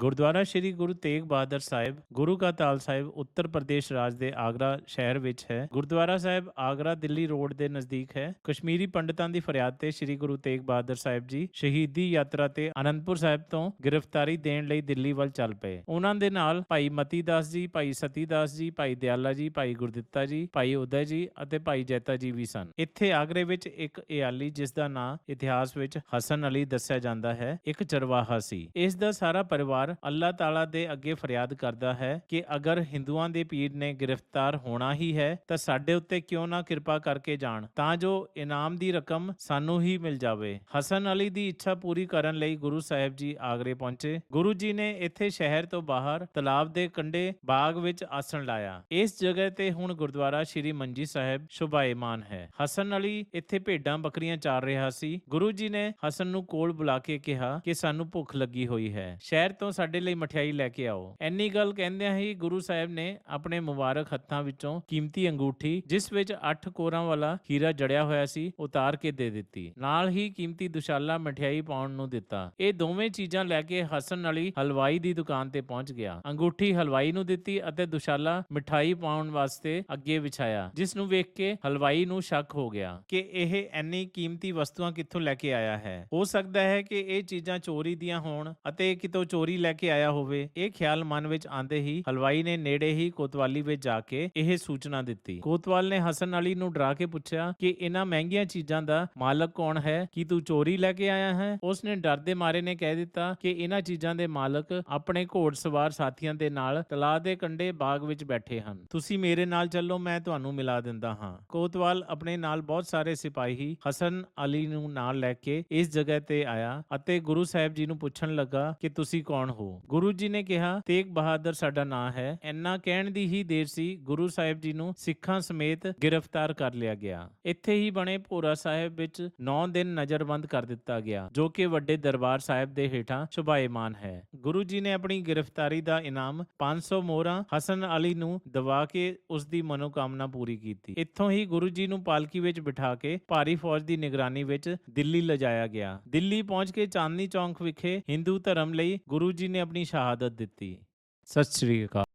ਗੁਰਦੁਆਰਾ ਸ੍ਰੀ ਗੁਰੂ ਤੇਗ ਬਹਾਦਰ ਸਾਹਿਬ, ਗੁਰੂ ਕਾ ਤਾਲ ਸਾਹਿਬ, ਉੱਤਰ ਪ੍ਰਦੇਸ਼ ਰਾਜ ਦੇ ਆਗਰਾ ਸ਼ਹਿਰ ਵਿੱਚ ਹੈ। ਗੁਰਦੁਆਰਾ ਸਾਹਿਬ ਆਗਰਾ ਦਿੱਲੀ ਰੋਡ ਦੇ ਨਜ਼ਦੀਕ ਹੈ। ਕਸ਼ਮੀਰੀ ਪੰਡਤਾਂ ਦੀ ਫਰਿਆਦ ਤੇ ਸ੍ਰੀ ਗੁਰੂ ਤੇਗ ਬਹਾਦਰ ਸਾਹਿਬ ਜੀ ਸ਼ਹੀਦੀ ਯਾਤਰਾ ਤੇ ਅਨੰਦਪੁਰ ਸਾਹਿਬ ਤੋਂ ਗ੍ਰਿਫਤਾਰੀ ਦੇਣ ਲਈ ਦਿੱਲੀ ਵੱਲ ਚੱਲ ਪਏ। ਉਹਨਾਂ ਦੇ ਨਾਲ ਭਾਈ ਮਤੀ ਦਾਸ ਜੀ, ਭਾਈ ਸਤੀ ਦਾਸ ਜੀ, ਭਾਈ ਦਿਆਲਾ ਜੀ, ਭਾਈ ਗੁਰਦਿੱਤਾ ਜੀ, ਭਾਈ ਉਦੈ ਜੀ ਅਤੇ ਭਾਈ ਜੈਤਾ ਜੀ ਵੀ ਸਨ। ਇੱਥੇ ਆਗਰੇ ਵਿੱਚ ਇੱਕ ਇਆਲੀ ਜਿਸ ਦਾ ਨਾਂ ਇਤਿਹਾਸ ਵਿੱਚ ਹਸਨ ਅਲੀ ਦੱਸਿਆ ਜਾਂਦਾ ਹੈ, ਇੱਕ ਚਰਵਾਹਾ ਸੀ। ਇਸ ਦਾ ਸਾਰਾ ਪਰਿਵਾਰ ਅੱਲਾਹ ਤਾਲਾ ਦੇ ਅੱਗੇ ਫਰਿਆਦ ਕਰਦਾ ਹੈ ਕਿ ਅਗਰ ਹਿੰਦੂਆਂ ਦੇ ਪੀਰ ਨੇ ਗ੍ਰਿਫਤਾਰ ਹੋਣਾ ਹੀ ਹੈ, ਤਾਂ ਸਾਡੇ ਉੱਤੇ ਕਿਉਂ ਨਾ ਕਿਰਪਾ ਕਰਕੇ ਜਾਣ, ਤਾਂ ਜੋ ਇਨਾਮ ਦੀ ਰਕਮ ਸਾਨੂੰ ਹੀ ਮਿਲ ਜਾਵੇ। ਹਸਨ ਅਲੀ ਦੀ ਇੱਛਾ ਪੂਰੀ ਕਰਨ ਲਈ ਗੁਰੂ ਸਾਹਿਬ ਜੀ ਆਗਰੇ ਪਹੁੰਚੇ। ਗੁਰੂ ਜੀ ਨੇ ਇੱਥੇ ਸ਼ਹਿਰ ਤੋਂ ਬਾਹਰ ਤਲਾਬ ਦੇ ਕੰਢੇ ਬਾਗ ਵਿੱਚ ਆਸਣ ਲਾਇਆ। ਇਸ ਜਗ੍ਹਾ ਤੇ ਹੁਣ ਗੁਰਦੁਆਰਾ ਸ਼੍ਰੀ ਮੰਜੀ ਸਾਹਿਬ ਸ਼ੁਭਾਇਮਾਨ ਹੈ। ਹਸਨ ਅਲੀ ਇੱਥੇ ਭੇਡਾਂ ਬੱਕਰੀਆਂ ਚਾਰ ਰਿਹਾ ਸੀ। ਗੁਰੂ ਜੀ ਨੇ ਹਸਨ ਨੂੰ ਕੋਲ ਬੁਲਾ ਕੇ ਕਿਹਾ ਕਿ ਸਾਨੂੰ ਭੁੱਖ ਲੱਗੀ ਹੋਈ ਹੈ। ਸ਼ਹਿਰ ਤੋਂ ਸਾਡੇ ਲਈ ਮਠਿਆਈ ਲੈ ਕੇ ਆਓ। ਐਨੀ ਗੱਲ ਕਹਿੰਦਿਆਂ ਹੀ ਗੁਰੂ ਸਾਹਿਬ ਨੇ ਆਪਣੇ ਮੁਬਾਰਕ ਹੱਥਾਂ ਵਿੱਚੋਂ ਕੀਮਤੀ ਅੰਗੂਠੀ, ਜਿਸ ਵਿੱਚ 8 ਕੋਰਾਂ ਵਾਲਾ ਹੀਰਾ ਜੜਿਆ ਹੋਇਆ ਸੀ, ਉਤਾਰ ਕੇ ਦੇ ਦਿੱਤੀ। ਨਾਲ ਹੀ ਕੀਮਤੀ ਦੁਸ਼ਾਲਾ ਮਠਿਆਈ ਪਾਉਣ ਨੂੰ ਦਿੱਤਾ। ਇਹ ਦੋਵੇਂ ਚੀਜ਼ਾਂ ਲੈ ਕੇ ਹਸਨ ਅਲੀ ਹਲਵਾਈ ਦੀ ਦੁਕਾਨ ਤੇ ਪਹੁੰਚ ਗਿਆ। ਅੰਗੂਠੀ ਹਲਵਾਈ ਨੂੰ ਦਿੱਤੀ ਅਤੇ ਦੁਸ਼ਾਲਾ ਮਿਠਾਈ ਪਾਉਣ ਵਾਸਤੇ ਅੱਗੇ ਵਿਛਾਇਆ, ਜਿਸ ਨੂੰ ਵੇਖ ਕੇ ਹਲਵਾਈ ਨੂੰ ਸ਼ੱਕ ਹੋ ਗਿਆ ਕਿ ਇਹ ਐਨੀ ਕੀਮਤੀ ਵਸਤੂਆਂ ਕਿੱਥੋਂ ਲੈ ਕੇ ਆਇਆ ਹੈ। ਹੋ ਸਕਦਾ ਹੈ ਕਿ ਇਹ ਚੀਜ਼ਾਂ ਚੋਰੀ ਦੀਆਂ ਹੋਣ ਅਤੇ ਇਹ ਕਿਤੋਂ ਚੋਰੀ ਲੈ ਕੇ ਆਇਆ ਹੋਵੇ, ਇਹ ਖਿਆਲ ਮਨ ਵਿੱਚ ਆਂਦੇ ਹੀ ਹਲਵਾਈ ਨੇ ਨੇੜੇ ਹੀ ਕੋਤਵਾਲੀ ਵਿੱਚ ਜਾ ਕੇ ਇਹ ਸੂਚਨਾ ਦਿੱਤੀ। ਕੋਤਵਾਲ ਨੇ ਹਸਨ ਅਲੀ ਨੂੰ ਡਰਾ ਕੇ ਪੁੱਛਿਆ ਕਿ ਇਹਨਾਂ ਮਹਿੰਗੀਆਂ ਚੀਜ਼ਾਂ ਦਾ ਮਾਲਕ ਕੌਣ ਹੈ? ਕੀ ਤੂੰ ਚੋਰੀ ਲੈ ਕੇ ਆਇਆ ਹੈ? ਉਸ ਨੇ ਡਰਦੇ ਮਾਰੇ ਨੇ ਕਹਿ ਦਿੱਤਾ ਕਿ ਇਹਨਾਂ ਚੀਜ਼ਾਂ ਦੇ ਮਾਲਕ ਆਪਣੇ ਘੋੜਸਵਾਰ ਸਾਥੀਆਂ ਦੇ ਨਾਲ ਤਲਾਅ ਦੇ ਕੰਢੇ ਬਾਗ ਵਿੱਚ ਬੈਠੇ ਹਨ। ਤੁਸੀਂ ਮੇਰੇ ਨਾਲ ਚੱਲੋ, ਮੈਂ ਤੁਹਾਨੂੰ ਮਿਲਾ ਦਿੰਦਾ ਹਾਂ। ਕੋਤਵਾਲ ਆਪਣੇ ਨਾਲ ਬਹੁਤ ਸਾਰੇ ਸਿਪਾਹੀ ਹਸਨ ਅਲੀ ਨੂੰ ਨਾਲ ਲੈ ਕੇ ਇਸ ਜਗ੍ਹਾ ਤੇ ਆਇਆ ਅਤੇ ਗੁਰੂ ਸਾਹਿਬ ਜੀ ਨੂੰ ਪੁੱਛਣ ਲੱਗਾ ਕਿ ਤੁਸੀਂ ਕੌਣ ਹੋ। ਗੁਰੂ ਜੀ ਨੇ ਕਿਹਾ, ਤੇਗ ਬਹਾਦਰ ਸਾਡਾ ਨਾਂ ਹੈ। ਇੰਨਾ ਕਹਿਣ ਦੀ ਹੀ ਦੇਰ ਸੀ, ਗੁਰੂ ਸਾਹਿਬ ਜੀ ਨੂੰ ਸਿੱਖਾਂ ਸਮੇਤ ਗ੍ਰਿਫਤਾਰ ਕਰ ਲਿਆ ਗਿਆ। ਇੱਥੇ ਹੀ ਬਣੇ ਭੋਰਾ ਸਾਹਿਬ ਵਿੱਚ 9 ਦਿਨ ਨਜ਼ਰਬੰਦ ਕਰ ਦਿੱਤਾ ਗਿਆ, ਜੋ ਕਿ ਵੱਡੇ ਦਰਬਾਰ ਸਾਹਿਬ ਦੇ ਹੇਠਾਂ ਸ਼ੁਭਾਇਮਾਨ ਹੈ। ਗੁਰੂ ਜੀ ਨੇ ਆਪਣੀ ਗ੍ਰਿਫਤਾਰੀ ਦਾ ਇਨਾਮ 500 ਮੋਹਰਾਂ ਹਸਨ ਅਲੀ ਨੂੰ ਦਵਾ ਕੇ ਉਸ ਦੀ ਮਨੋਕਾਮਨਾ ਪੂਰੀ ਕੀਤੀ। ਇੱਥੋਂ ਹੀ ਗੁਰੂ ਜੀ ਨੂੰ ਪਾਲਕੀ ਵਿੱਚ ਬਿਠਾ ਕੇ ਭਾਰੀ ਫੌਜ ਦੀ ਨਿਗਰਾਨੀ ਵਿੱਚ ਦਿੱਲੀ ਲਿਜਾਇਆ ਗਿਆ। ਦਿੱਲੀ ਪਹੁੰਚ ਕੇ ਚਾਂਦਨੀ ਚੌਂਕ ਵਿਖੇ ਹਿੰਦੂ ਧਰਮ ਲਈ ਗੁਰੂ ਜੀ ਜੀ ਨੇ ਆਪਣੀ ਸ਼ਹਾਦਤ ਦਿੱਤੀ। ਸਤਿ ਸ੍ਰੀ ਅਕਾਲ।